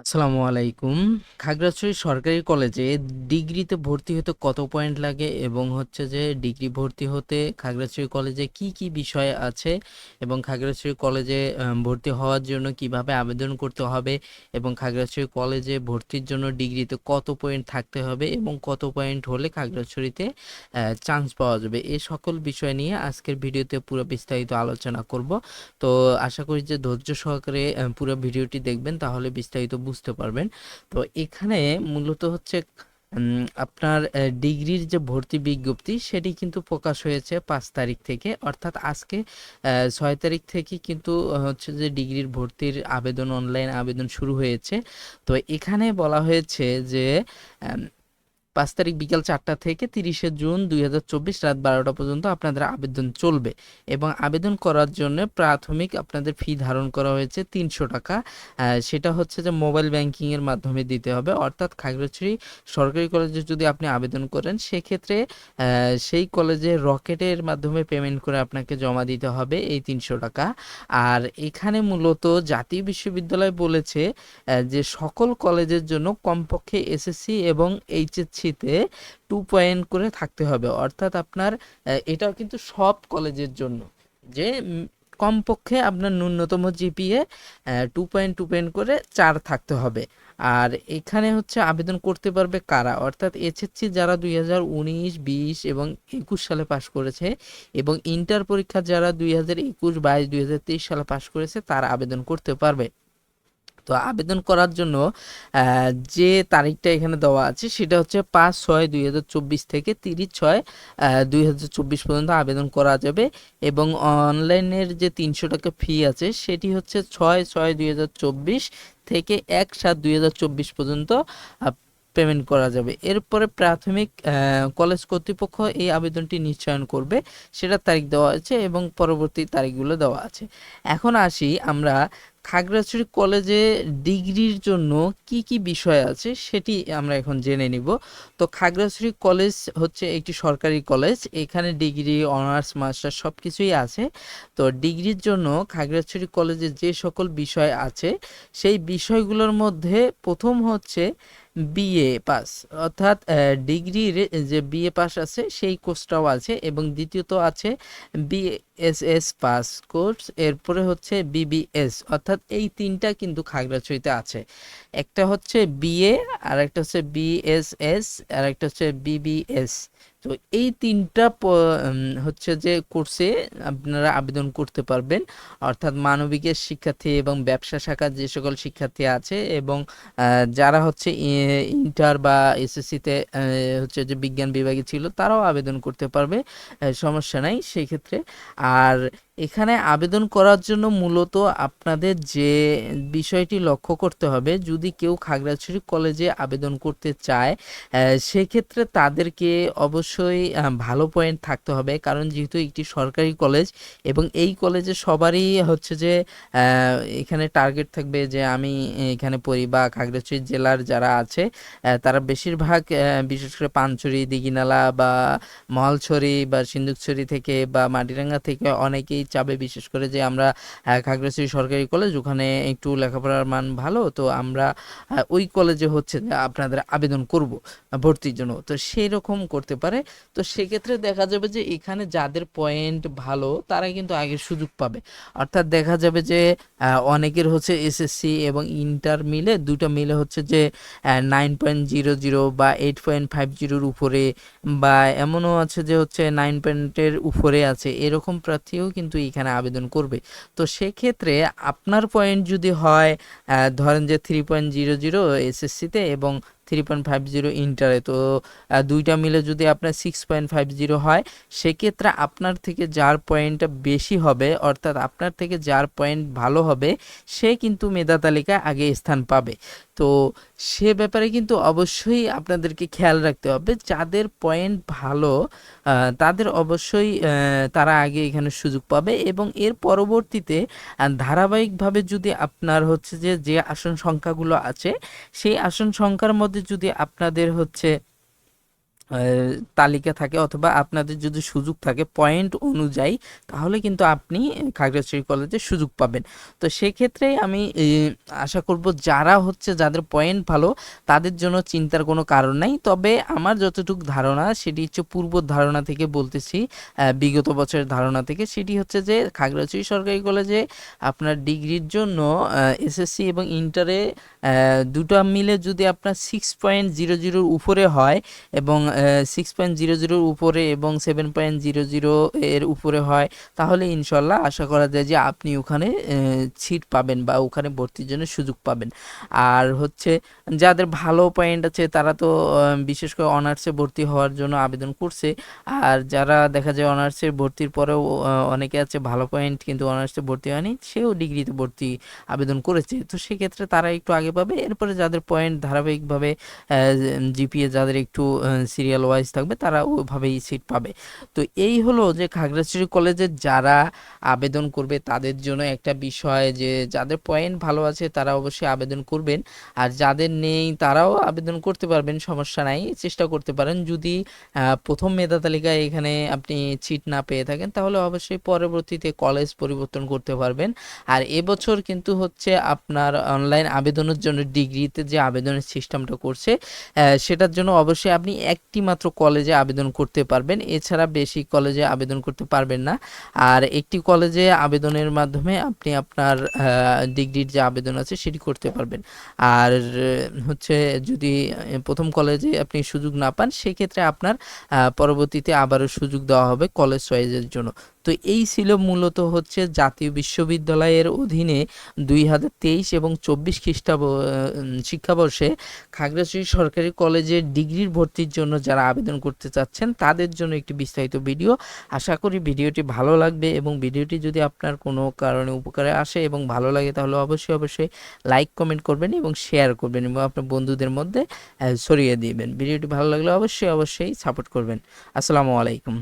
আসসালামু আলাইকুম। খাগড়াছড়ি সরকারি কলেজে ডিগ্রিতে ভর্তি হতে কত পয়েন্ট লাগে এবং হচ্ছে যে ডিগ্রি ভর্তি হতে খাগড়াছড়ি কলেজে কি কি বিষয় আছে এবং খাগড়াছড়ি কলেজে ভর্তি হওয়ার জন্য কীভাবে আবেদন করতে হবে এবং খাগড়াছড়ি কলেজে ভর্তির জন্য ডিগ্রিতে কত পয়েন্ট থাকতে হবে এবং কত পয়েন্ট হলে খাগড়াছড়িতে চান্স পাওয়া যাবে? এই সকল বিষয় নিয়ে আজকের ভিডিওতে পুরো বিস্তারিত আলোচনা করব। তো আশা করি যে ধৈর্য সহকারে পুরো ভিডিওটি দেখবেন, তাহলে বিস্তারিত বুঝতে পারবেন। তো এখানে মূলত হচ্ছে আপনার ডিগ্রির যে ভর্তি বিজ্ঞপ্তি সেটি কিন্তু প্রকাশ হয়েছে পাঁচ তারিখ থেকে। অর্থাৎ আজকে ছয় তারিখ থেকে কিন্তু হচ্ছে যে ডিগ্রির ভর্তির আবেদন, অনলাইন আবেদন শুরু হয়েছে। তো এখানে বলা হয়েছে যে পাঁচ তারিখ বিকাল চারটা থেকে তিরিশে জুন দুই হাজার চব্বিশ রাত বারোটা পর্যন্ত আপনাদের আবেদন চলবে এবং আবেদন করার জন্য প্রাথমিক আপনাদের ফি ধারণ করা হয়েছে তিনশো টাকা। সেটা হচ্ছে যে মোবাইল ব্যাংকিংয়ের মাধ্যমে দিতে হবে। অর্থাৎ খাগড়াছড়ি সরকারি কলেজে যদি আপনি আবেদন করেন, সেক্ষেত্রে সেই কলেজে রকেটের মাধ্যমে পেমেন্ট করে আপনাকে জমা দিতে হবে এই তিনশো টাকা। আর এখানে মূলত জাতীয় বিশ্ববিদ্যালয় বলেছে যে সকল কলেজের জন্য কমপক্ষে এসএসসি এবং এইচএসসিতে টু পয়েন্ট করে থাকতে হবে। অর্থাৎ আপনার এটাও কিন্তু সব কলেজের জন্য। যে কমপক্ষে আপনার ন্যূনতম GPA two point two point করে চার থাকতে হবে। আর এখানে হচ্ছে আবেদন করতে পারবে কারা? অর্থাৎ এসএসসি যারা দুই হাজার উনিশ, বিশ এবং একুশ সালে পাশ করেছে এবং ইন্টার পরীক্ষা যারা দুই হাজার একুশ, বাইশ, দুই হাজার তেইশ সালে পাশ করেছে, তারা আবেদন করতে পারবে। তো আবেদন করার জন্য যে তারিখটা এখানে দেওয়া আছে সেটা হচ্ছে পাঁচ ছয় দুই থেকে তিরিশ ছয় দুই পর্যন্ত আবেদন করা যাবে এবং অনলাইনের যে তিনশো টাকা ফি আছে সেটি হচ্ছে ছয় ছয় দুই থেকে এক সাত দুই পর্যন্ত পেমেন্ট করা যাবে। এরপরে প্রাথমিক কলেজ কর্তৃপক্ষ এই আবেদনটি নিশ্চয়ন করবে, সেটার তারিখ দেওয়া আছে এবং পরবর্তী তারিখগুলো দেওয়া আছে। এখন আসি আমরা খাগড়াছড়ি কলেজে ডিগ্রির জন্য কি কি বিষয় আছে সেটি আমরা এখন জেনে নিব। তো খাগড়াছড়ি কলেজ হচ্ছে একটি সরকারি কলেজ, এখানে ডিগ্রি, অনার্স মাস্টার সব কিছুই আছে। তো ডিগ্রির জন্য খাগড়াছড়ি কলেজে যে সকল বিষয় আছে, সেই বিষয়গুলোর মধ্যে প্রথম হচ্ছে বিএ পাস, অর্থাৎ ডিগ্রির যে বিএ পাস আছে সেই কোর্সটাও আছে এবং দ্বিতীয়ত আছে বিএসএস পাস কোর্স, এরপরে হচ্ছে বিবিএস, অর্থাৎ এই তিনটা কিন্তু খাগড়াছড়িতে আছে। একটা হচ্ছে বিএ আর একটা হচ্ছে বিএসএস আর একটা হচ্ছে বিবিএস তো এই তিনটা হচ্ছে যে কোর্সে আপনারা আবেদন করতে পারবেন। অর্থাৎ মানবিকের শিক্ষার্থী এবং ব্যবসা শাখার যে সকল শিক্ষার্থী আছে এবং যারা হচ্ছে ইন্টার বা এসএসসিতে হচ্ছে যে বিজ্ঞান বিভাগে ছিল, তারাও আবেদন করতে পারবে সমস্যা নাই সেই ক্ষেত্রে আর এখানে আবেদন করার জন্য মূলত আপনাদের যে বিষয়টি লক্ষ্য করতে হবে, যদি কেউ খাগড়াছড়ি কলেজে আবেদন করতে চায় সেক্ষেত্রে তাদেরকে অবশ্যই ভালো পয়েন্ট থাকতে হবে। কারণ যেহেতু একটি সরকারি কলেজ এবং এই কলেজে সবারই হচ্ছে যে এখানে টার্গেট থাকবে যে আমি এখানে পড়ি বা খাগড়াছড়ি জেলার যারা আছে তারা বেশিরভাগ বিশেষ করে পানছড়ি, দিঘিনালা বা মহালছড়ি বা সিন্দুকছড়ি থেকে বা মাটিরাঙ্গা থেকে অনেকেই চাবে বিশেষ করে যে আমরা খাগড়াছড়ি সরকারি কলেজ, ওখানে একটু লেখাপড়ার মান ভালো, তো আমরা ওই কলেজে হচ্ছে আপনাদের আবেদন করব, ভর্তির জন্য। তো সেই রকম করতে পারে। তো সেক্ষেত্রে দেখা যাবে যে এখানে যাদের পয়েন্ট ভালো তারা কিন্তু আগে সুযোগ পাবে। অর্থাৎ দেখা যাবে যে অনেকের হচ্ছে এসএসসি এবং ইন্টার মিলে দুটো মিলে হচ্ছে যে নাইন পয়েন্ট জিরো জিরো বা এইট পয়েন্ট ফাইভ জিরোর উপরে, বা এমনও আছে যে হচ্ছে নাইন পয়েন্টের উপরে আছে। এরকম প্রার্থীও কিন্তু এখানে আবেদন করবে। তো সেক্ষেত্রে আপনার পয়েন্ট যদি হয় ধরেন যে থ্রি পয়েন্ট জিরো জিরো এসএসসিতে এবং থ্রি পয়েন্ট ফাইভ জিরো ইন্টারে তো দুইটা মিলে যদি আপনার সিক্স পয়েন্ট ফাইভ জিরো হয়, সেক্ষেত্রে আপনার থেকে যার পয়েন্টটা বেশি হবে, অর্থাৎ আপনার থেকে যার পয়েন্ট ভালো হবে, সে কিন্তু মেধা তালিকায় আগে স্থান পাবে। তো, সে ব্যাপারে কিন্তু অবশ্যই আপনাদেরকে খেয়াল রাখতে হবে, যাদের পয়েন্ট ভালো তাদের অবশ্যই তারা আগে এখানে সুযোগ পাবে এবং এর পরবর্তীতে ধারাবাহিকভাবে যদি আপনার হচ্ছে যে যে আসন সংখ্যাগুলো আছে, সেই আসন সংখ্যার মধ্যে যদি আপনাদের হচ্ছে তালিকা থাকে অথবা আপনাদের যদি সুযোগ থাকে পয়েন্ট অনুযায়ী, তাহলে কিন্তু আপনি খাগড়াছড়ি কলেজে সুযোগ পাবেন। তো সেক্ষেত্রে আমি আশা করব যারা হচ্ছে যাদের পয়েন্ট ভালো, তাদের জন্য চিন্তার কোনো কারণ নাই। তবে আমার যতটুকু ধারণা, সেটি হচ্ছে পূর্ব ধারণা থেকে বলতেছি বিগত বছরের ধারণা থেকে, সেটি হচ্ছে যে খাগড়াছড়ি সরকারি কলেজে আপনার ডিগ্রির জন্য এসএসসি এবং ইন্টারে দুটো মিলে যদি আপনার সিক্স পয়েন্ট জিরো জিরোর উপরে হয় এবং সিক্স পয়েন্ট জিরো জিরোর উপরে এবং সেভেন পয়েন্ট জিরো জিরো এর উপরে হয়, তাহলে ইনশাল্লাহ আশা করা যায় যে আপনি ওখানে সিট পাবেন বা ওখানে ভর্তির জন্য সুযোগ পাবেন। আর হচ্ছে যাদের ভালো পয়েন্ট আছে, তারা তো বিশেষ করে অনার্সে ভর্তি হওয়ার জন্য আবেদন করছে। আর যারা দেখা যায় অনার্সে ভর্তির পরেও অনেকে আছে ভালো পয়েন্ট কিন্তু অনার্সে ভর্তি হয়নি, সেও ডিগ্রিতে ভর্তি আবেদন করেছে। তো সেক্ষেত্রে তারা একটু আগে পাবে। এরপরে যাদের পয়েন্ট ধারাবাহিকভাবে জিপিএ যাদের একটু সিরিয়াল ওয়াইজ থাকবে, তারা ওইভাবেই সিট পাবে। তো এই হলো যে খাগড়াছড়ি কলেজে যারা আবেদন করবে, তাদের জন্য একটা বিষয় যে যাদের পয়েন্ট ভালো আছে, তারা অবশ্যই আবেদন করবেন। আর যাদের নেই, তারাও আবেদন করতে পারবেন, সমস্যা নাই, চেষ্টা করতে পারেন। যদি প্রথম মেধা তালিকায় এখানে আপনি সিট না পেয়ে থাকেন, তাহলে অবশ্যই পরবর্তীতে কলেজ পরিবর্তন করতে পারবেন। আর এবছর কিন্তু হচ্ছে আপনার অনলাইন আবেদনের জন্য ডিগ্রিতে যে আবেদনের সিস্টেমটা করছে সেটার জন্য অবশ্যই আপনি একটি মাত্র কলেজে আবেদন করতে পারবেন। এছাড়া বেশি কলেজে আবেদন করতে পারবেন না। আর একটি কলেজে আবেদনের মাধ্যমে আপনি আপনার ডিগ্রির যে আবেদন আছে সেটি করতে পারবেন। আর হচ্ছে যদি প্রথম কলেজে আপনি সুযোগ না পান, সেক্ষেত্রে আপনার পরবর্তীতে আবারও সুযোগ দেওয়া হবে কলেজ চয়েসের জন্য। তো এই ছিল মূলত হচ্ছে জাতীয় বিশ্ববিদ্যালয়ের অধীনে দুই হাজার তেইশ এবং চব্বিশ খ্রিস্টাব শিক্ষাবর্ষে খাগড়াছড়ি সরকারি কলেজের ডিগ্রির ভর্তির জন্য যারা আবেদন করতে চাচ্ছেন, তাদের জন্য একটি বিস্তারিত ভিডিও। আশা করি ভিডিওটি ভালো লাগবে এবং ভিডিওটি যদি আপনার কোনো কারণে উপকারে আসে এবং ভালো লাগে, তাহলে অবশ্যই অবশ্যই লাইক, কমেন্ট করবেন এবং শেয়ার করবেন এবং আপনার বন্ধুদের মধ্যে ছড়িয়ে দিবেন। ভিডিওটি ভালো লাগলে অবশ্যই অবশ্যই সাপোর্ট করবেন। আসসালামু আলাইকুম।